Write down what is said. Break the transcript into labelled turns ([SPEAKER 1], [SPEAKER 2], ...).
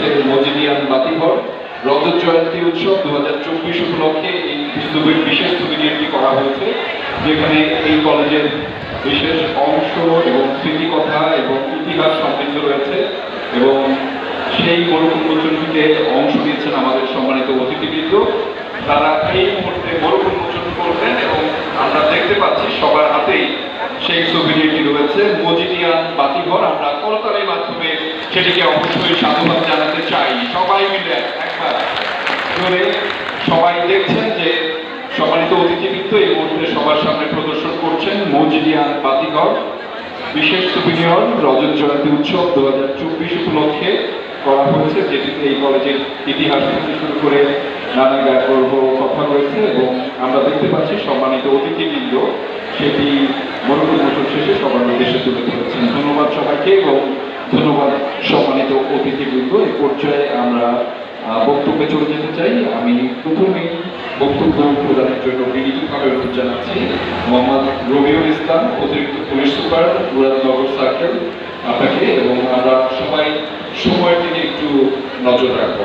[SPEAKER 1] হচ্ছে মজিদিয়ান বাতিঘর। রজত জয়ন্তী উৎসব দু হাজার চব্বিশ উপলক্ষে এই স্থুপি- বিশেষ সুবিধাটি করা হয়েছে, যেখানে এই কলেজের বিশেষ অংশ এবং স্মৃতিকথা এবং ইতিহাস সমৃদ্ধ রয়েছে এবং সেই মরুক উন্মোচনটিতে অংশ নিয়েছেন আমাদের সম্মানিত অতিথিবৃন্দ। তারা এই মুহূর্তে মরুক উন্মোচন করবেন এবং আমরা দেখতে পাচ্ছি সবার হাতেই সেই ছবিটি রয়েছে মজিদিয়ান বাতিঘর। আমরা করতালির মাধ্যমে সেটিকে অবশ্যই সাধুবাদ মিলে সবাই দেখছেন যে সম্মানিত অতিথিবৃন্দ এই মুহূর্তে সবার সামনে প্রদর্শন করছেন মজিদিয়ান বাতিঘর। বিশেষ সুবিনিয়র রজত জয়ন্তী উৎসব দু হাজার চব্বিশ উপলক্ষে করা হয়েছে যেটিতে এই কলেজের ইতিহাস থেকে শুরু করে নানা গর্ব কথা রয়েছে এবং আমরা দেখতে পাচ্ছি সম্মানিত অতিথিবৃন্দ, সেটি বছর শেষে সবার উদ্দেশ্যে তুলে ধরেছেন। ধন্যবাদ সবাইকে এবং ধন্যবাদ সম্মানিত অতিথিবৃন্দ এই পর্যায়ে আমরা বক্তব্যে চলে যেতে চাই। আমি প্রথমেই বক্তব্য প্রদানের জন্য বিনীতভাবে অনুরোধ জানাচ্ছি মোহাম্মদ রবিউল ইসলাম, অতিরিক্ত পুলিশ সুপার মুরাদনগর সার্কেল আপনাকে, এবং আমরা সবাই সময়ের দিকে একটু নজর রাখব।